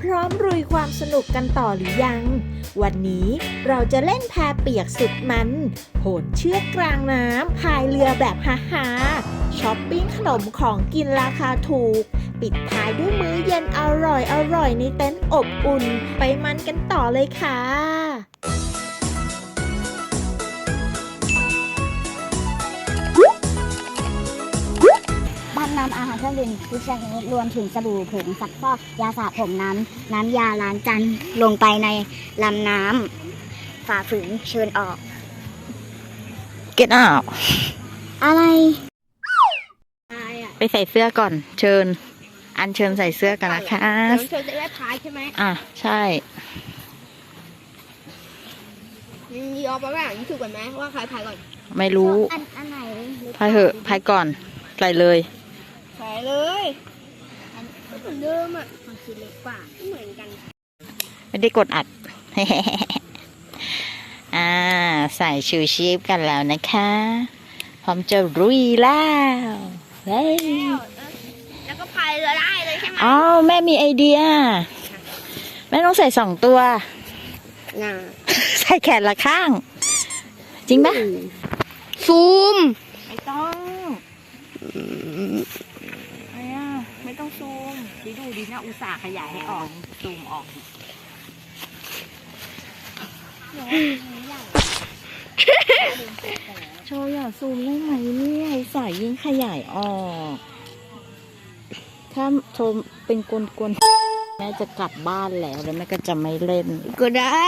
พร้อมรุยความสนุกกันต่อหรือยัง วันนี้เราจะเล่นแพเปียกสุดมัน โหนเชือกกลางน้ำพายเรือแบบฮาฮาช้อปปิ้งขนมของกินราคาถูก ปิดท้ายด้วยมื้อเย็นอร่อยอร่อยในเต็นท์อบอุ่น ไปมันกันต่อเลยค่ะ นนำอาหารเครื่องดื่มทุกชนิดรวมถึงสบู่ผงซักฟอกยาสระผมน้ำน้ำยาล้างจานลงไปในลำน้ำฝ่าฝืนเชิญออก get out อะไรไปใส่เสื้อก่อนเชิญ อันเชิญใส่เสื้อกันนะคะเธอจะได้พายใช่ไหมอะใช่ยอมไปแม่รู้สึกก่อนไหมว่าใครพายก่อน ไม่รู้อันอันไหนพายเหอะพายก่อนใส่เลย ใส่เลยเหมือนเดิมอะมันคือเล็กกว่าเหมือนกันไม่ได้กดอัด อ่า ใส่ชูชีพกันแล้วนะคะ พร้อมจะรุยแล้วเฮ้ยแล้วก็พายเรือได้เลยใช่ไหมอ๋อแม่มีไอเดีย แม่ต้องใส่สองตัวน่าใส่แขนละข้าง จริงปะซูมไม่ต้องไม่อะไม่ต้องซูม ดีดูดีนะอุตส่าห์ขยายให้ออกซูมออกโชว์อย่าซูมได้ไหมเนี่ยอุตส่าห์ยิ่งขยายออก ถ้าโชมเป็นกวนๆแม่จะกลับบ้านแล้วแล้วแม่ก็จะไม่เล่น ก็ได้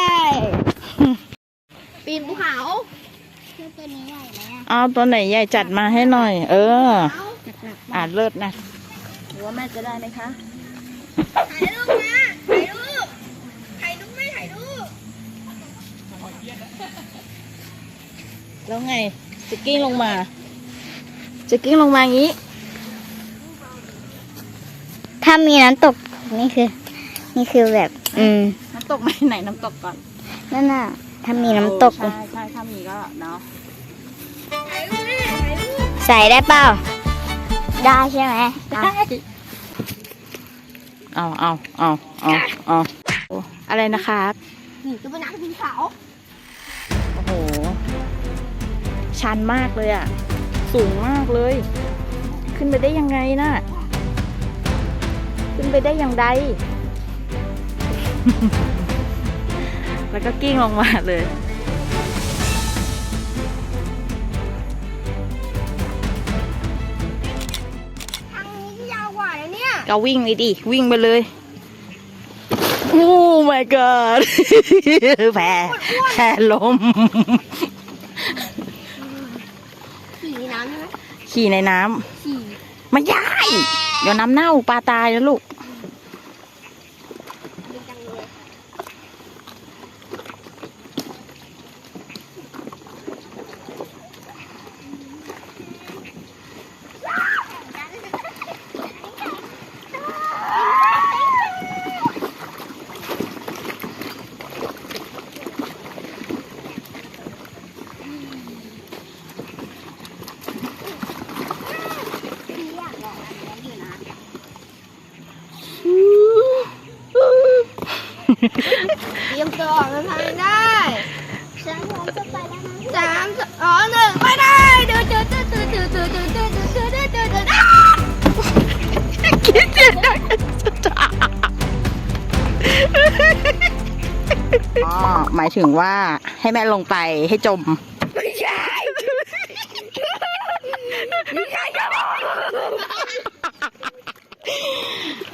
ปีนภูเขาเชือกตัวนี้ใหญ่ไหมอะเอาตัวไหนใหญ่จัดมาให้หน่อย เออจัดหนักอ่านเลิศนะหรือว่าแม่จะได้ไหมคะ ถ่ายรูปนะถ่ายรูปถ่ายรูปไม่ถ่ายรูปแล้วไงจะกิ้งลงมา จะกิ้งลงมาอย่างนี้ ถ้ามีน้ำตกนี่คือ นี่คือแบบ อืม น้ำตกไหมไหนน้ำตกก่อนนั่นน่ะ ถ้ามีน้ำตก ใช่ใช่ถ้ามีก็เนาะถ่ายรูปนี่ถ่ายรูปใส่ได้เปล่าได้ใช่ไหมอะ เอาเอาเอาเอาเอาอะไรนะครับนี่จะเป็นน้ำภูเขาโอ้โห ชันมากเลยอะ สูงมากเลย ขึ้นไปได้ยังไงน่ะ ขึ้นไปได้อย่างใดแล้วก็กิ้งลงมาเลย เนี่ยก็วิ่งเลยดิ วิ่งไปเลย โอ้ my god แพ้แพ้ลม ขี่ในน้ำใช่ไหมขี่ในน้ขี่ำไม่ได้เดี๋ยวน้ำเน่าปลาตายนะลูก ดีจังเลย เตรียมตัวออกเดินทางได้ฉันพร้อมจะไปแล้วนะสามสองหนึ่งไปได้เดินเดินเดินเดินเดินเดินเดินเดินเดินเดินเดินเดินเดินอ้าคิดเสียงดังอ๋อหมายถึงว่าให้แม่ลงไปให้จม ไม่ใช่ไม่ใช่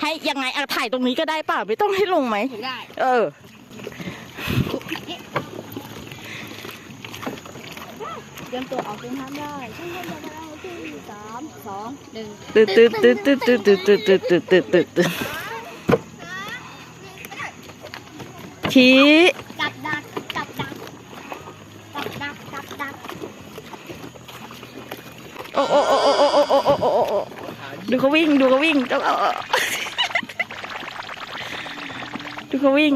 ให้ยังไงเอาถ่ายตรงนี้ก็ได้ป่าไม่ต้องให้ลงไหมได้ เออ เตรียมตัวออกเดินทางได้ฉันพร้อมจะไปแล้วที่สามสองหนึ่งตึ๊ดตึ๊ดตึ๊ดตึ๊ดตึ๊ดตึ๊ดตึ๊ดตึ๊ดตึ๊ดตึ๊ดตึ๊ดชี้กับดักกับดักกับดักกับดักโอ้โอ้โอ้โอ้โอ้โอ้โอ้โอ้โอ้โอ้ดูเขาวิ่งดูเขาวิ่งเจ้าดูเขาวิ่ง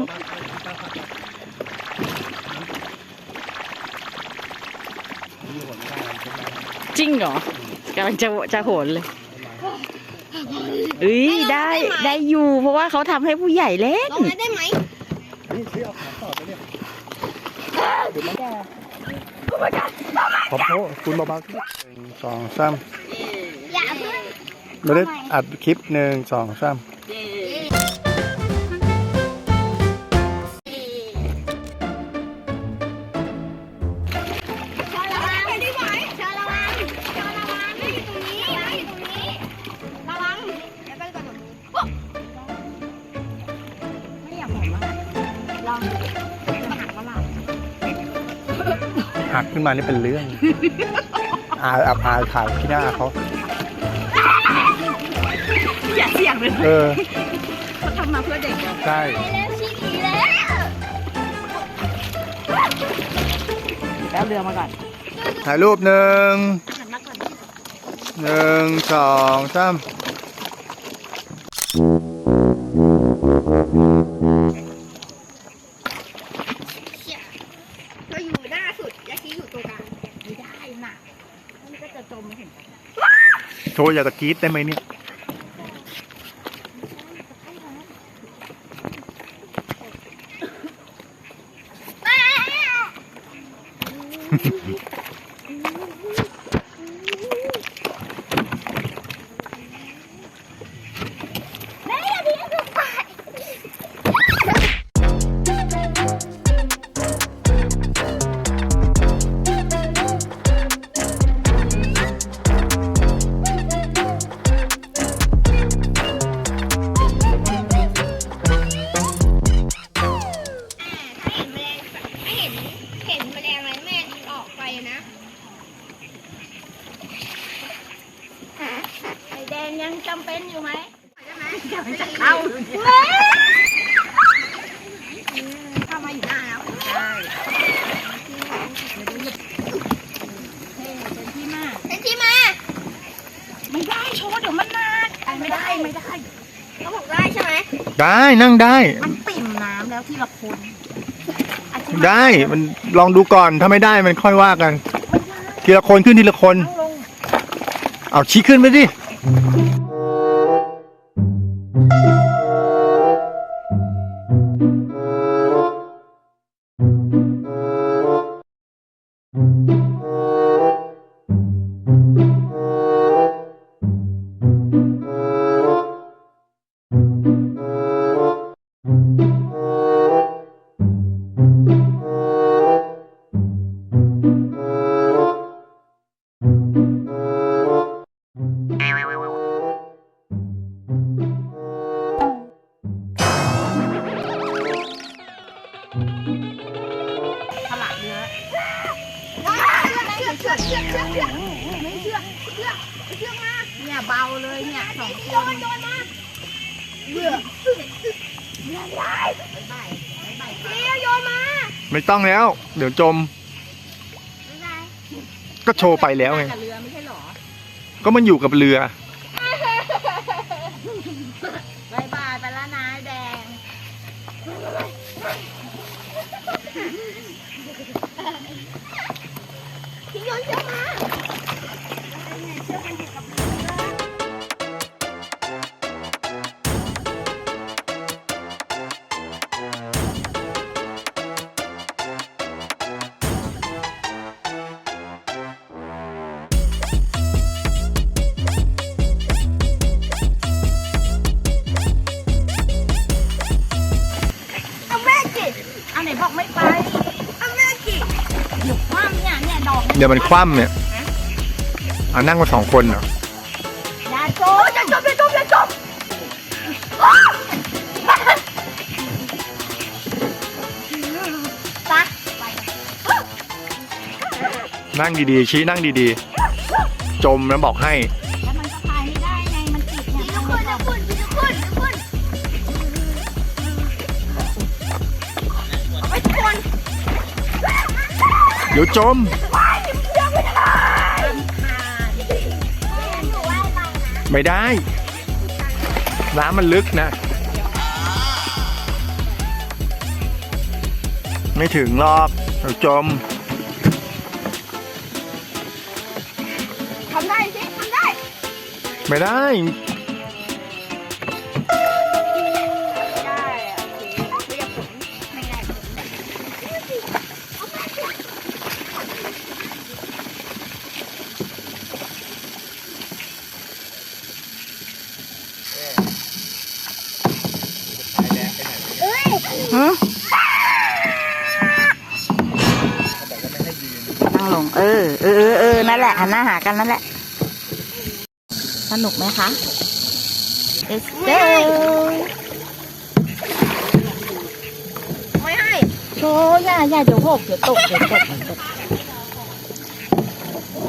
ริงเหรอกำลังจะจะโหนเลยเอ้ยได้ได้อยู่ เพราะว่าเขาทำให้ผู้ใหญ่เล่นลงเลยได้ไหมขอบโทษคุณเบาๆหนึ่งสองสามอย่าเพิ่งไม่ได้อัดคลิปหนึ่งสองสาม มานี่เป็นเรื่อง อาอับอายขายที่หน้าเขาอย่าเสี่ยงเลยเออเขาทำมาเพื่อเด็กใช่ไปแล้วชีดีแล้วแล้วเรือมาก่อนถ่ายรูปหนึ่งหนึ่งสองสาม อย่าตะกีดได้ไหมเนี่ย นั่งได้ มันปิ่มน้ำแล้วทีละคนได้ มันลองดูก่อน ถ้าไม่ได้มันค่อยว่ากัน ทีละคนขึ้นทีละคน เอาชี้ขึ้นไปดิ ต้องแล้ว เดี๋ยวจม ก็โชว์ไปแล้วไงกับเรือไม่ใช่หรอก็มันอยู่กับเรือ บายบายไปแล้วนะแดงพี่โยนเชือกมาเอา ดอกเดี๋ยวมันคว่ำเนี่ยเอานั่งมาสองคนเหรอยาโจโอ้ยอย่าจมอย่าจมอย่าจมนั่งดีๆชี้นั่งดีๆ จมแล้วบอกให้ แล้วมันก็พายไม่ได้ไงมันติดเนี่ยทุกคนทุกคนทุกคนทุกคนเอาไปทุกคน เดี๋ยวจม ไม่ได้ น้ำมันลึกนะ ไม่ถึงหรอกเดี๋ยวจมทำได้สิทำได้ ไม่ได้ หละหันหน้าหากันนั่นแหละ สนุกไหมคะ Let's go ไม่ให้โชว์อย่าอย่าเดี๋ยวหกเดี๋ยวตกเดี๋ยวตกเดี๋ยวตก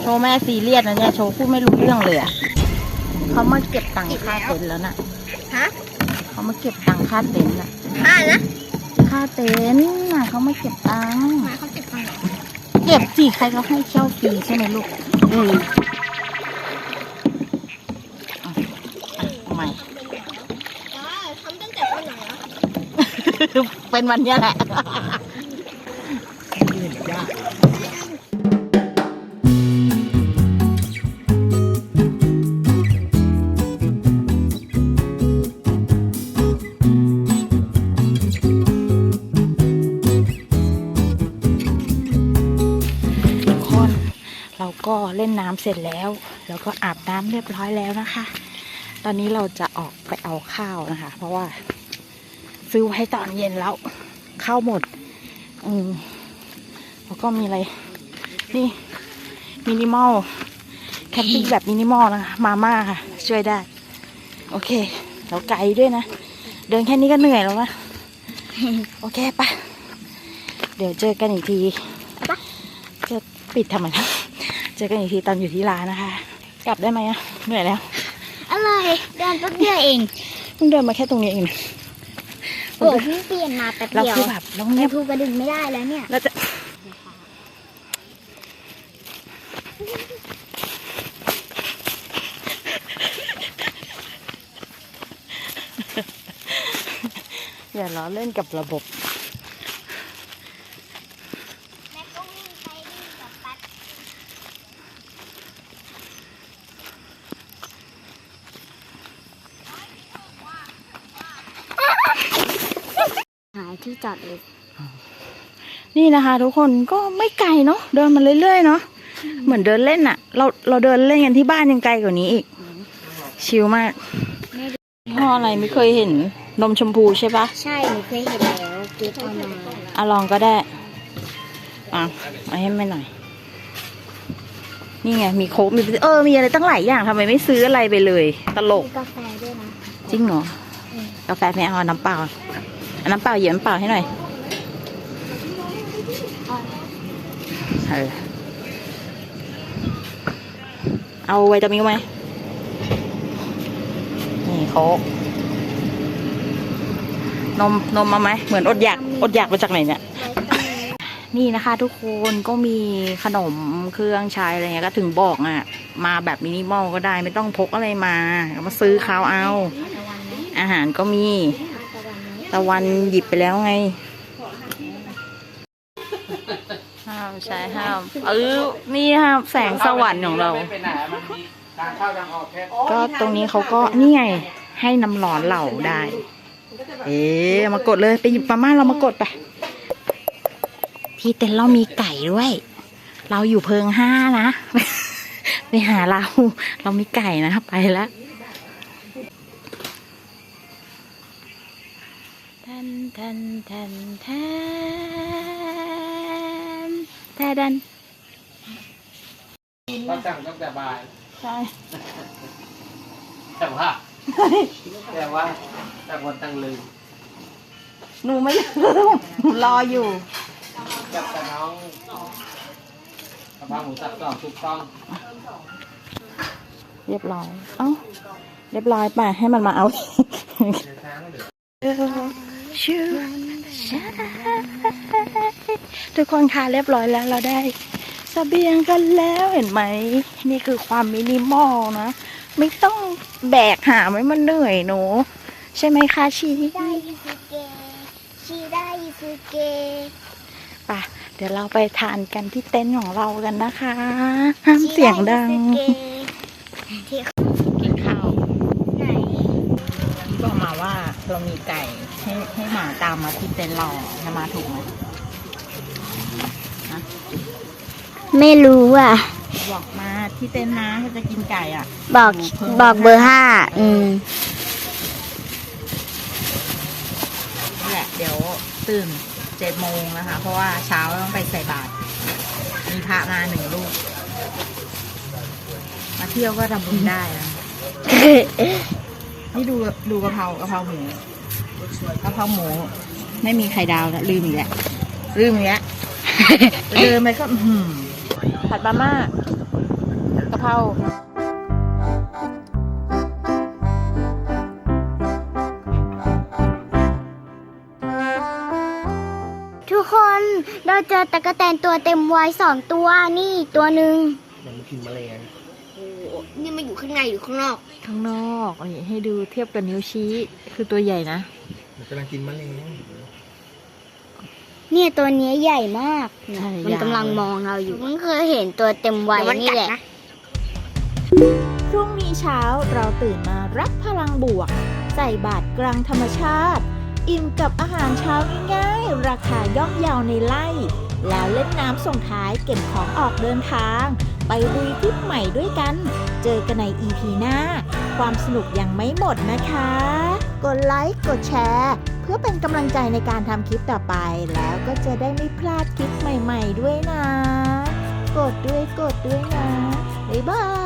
โชว์แม่ซีเรียสนะเนี่ยโชว์พูดไม่รู้เรื่องเลยอะเขามาเก็บตังค่าเต็นท์แล้วน่ะฮะเขามาเก็บตังค่าเต็นท์น่ะอ่านะค่าเต็นท์น่ะเขามาเก็บตังค์มาเขาเก็บตังค์เหรอเก็บสิใครเขาให้เช่าฟรีใช่ไหมลูก อืมอะใหม่อ๋อทำตั้งแต่ตอนไหนอะ เป็นวันเนี้ยแหละ ล่นน้ำเสร็จแล้ว แล้วก็อาบน้ำเรียบร้อยแล้วนะคะ ตอนนี้เราจะออกไปเอาข้าวนะคะ เพราะว่า ซื้อไว้ตอนเย็นแล้วข้าวหมด อืมแล้วก็มีอะไร นี่มินิมอลแคมปิ้งแบบมินิมอลนะคะมาม่าค่ะ ช่วยได้ โอเคแล้วไกลด้วยนะ เดินแค่นี้ก็เหนื่อยแล้วนะ โอเคปะเดี๋ยวเจอกันอีกทีจะปิดทำไมนะ เจอกันอีกทีตอนอยู่ที่ร้านนะคะ กลับได้ไหมอะเหนื่อยแล้ว อะไรเดินแป๊บเดียวเองเพิ่งเดินมาแค่ตรงนี้เองโอ้เพิ่งเปลี่ยนมาแป๊บเราเดียวคือแบบเราไปเงียบภูกระดึงไม่ได้แล้วเนี่ยเราจะอย่าล้อเล่นกับระบบ แม่ก็วิ่งไปวิ่งกับปัดหา ที่จอดรถนี่นะคะ ทุกคนก็ไม่ไกลเนาะเดินมาเรื่อยๆเนาะเหมือนเดินเล่นอะเราเราเดินเล่นกันที่บ้านยังไกลกว่านี้อีก ชิลมากพ่ออะไรไม่เคยเห็นนมชมพูใช่ปะใช่หนูเคยเห็นแล้วกิ๊ฟเอามาอะลองก็ได้อะเอาให้แม่หน่อยนี่ไงมีโค้กมีเออมีอะไรตั้งหลายอย่างทำไมไม่ซื้ออะไรไปเลย ตลกมีกาแฟด้วยนะจริงเหรอกาแฟไม่เอาเอาน้ำเปล่าเอา น้ำเปล่าเหยียบน้ำเปล่าให้หน่อยเออเอาไวตามิวไหมนี่โค้กนมนมมาไหมเหมือนอดอยากอดอยากมาจากไหนเนี่ยนี่นะคะ ทุกคนก็มีขนมเครื่องใช้อะไรเงี้ยก็ถึงบอกอะ มาแบบมินิมอลก็ได้ไม่ต้องพกอะไรมา มาซื้อเขาวเอา อาหารก็มี ตะวันหยิบไปแล้วไง ห้ามใช้ห้ามเออนี่ห้ามแสงสวรรค์ของเราไปไหนมันมีทางเข้าทางออกแค่ก็ตรงนี้เขาก็นี่ไง ให้น้ำร้อนเหล่าได้ เอ๊ะมากดเลยไปหยิบมาม่าเรามากดไป ที่เต็นท์เรามีไก่ด้วย เราอยู่เพิงห้านะ ไปหาเรา เรามีไก่นะ ไปแล้ว ทนแทนแทนแทนแทนดันเราสั่งตั้งแต่บ่าย ใช่ แต่ว่า แต่ว่าต่างวันต่างลืมหนูไม่ลืมหนูรออยู่กับแต่น้องกระเพราหมูสับกรอบถูกต้อง เรียบร้อย เอ้า เรียบร้อยไปให้มันมาเอา ชื่อทุกคนค่ะเรียบร้อยแล้วเราได้สเสบียงกันแล้วเห็นไหม นี่คือความมินิมอลนะ ไม่ต้องแบกหาไม่มันเหนื่อยหนูใช่ไหมคะชีได้อิสุเกะชีได้อิสุเกะไป่ะเดี๋ยวเราไปทานกันที่เต็นท์ของเรากันนะคะห้ามเสียงดังที่กินข้าวไหนบอกมาว่าเรามีไก่ ให้ให้หมาตามมาที่เต็นท์เราจะมาถูกไหมไม่รู้อะ บอกมาที่เต็นท์นะเขาจะกินไก่อะบอกบอกเบอร์ห้าอืม นี่แหละเดี๋ยวตื่นเจ็ดโมงนะคะ เพราะว่าเช้าต้องไปใส่บาตรมีพระมาหนึ่งลูก มาเที่ยวก็ทำบุญได้นะนี่ดูดูกะเพรากะเพราหมู กะเพราหมู ไม่มีไข่ดาวนะลืมอีกแล้วลืมอีกแล้วเดินไปก็อื้อหือผัดมาม่ากะเพราทุกคนเราเจอตะกะแตนตัวเต็มวัยสองตัวนี่อีกตัวหนึ่งมันกินแมลงนี่มันอยู่ข้างในหรือข้างนอก ข้างนอกนี่ให้ดูเทียบกับนิ้วชี้ คือตัวใหญ่นะมัน กำลังกินแมลงเนี่ยตัวเนี้ยใหญ่มากใช่มันยาว กำลังมองเราอยู่มันเคยเห็นตัวเต็มวัยเดี๋ยวมันนี่กัดแหละนะพรุ่งนี้เช้าเราตื่นมารับพลังบวก ใส่บาตรกลางธรรมชาติ อิ่มกับอาหารเช้าง่ายๆ ราคาย่อมเยาวในไล่ แล้วเล่นน้ำส่งท้ายเก็บของออกเดินทาง ไปลุยทริปใหม่ด้วยกัน เจอกันใน EP หน้า ความสนุกยังไม่หมดนะคะ กดไลค์กดแชร์ เพื่อเป็นกำลังใจในการทำคลิปต่อไป แล้วก็จะได้ไม่พลาดคลิปใหม่ ๆ ด้วยนะ กดด้วยกดด้วยนะ บ๊ายบาย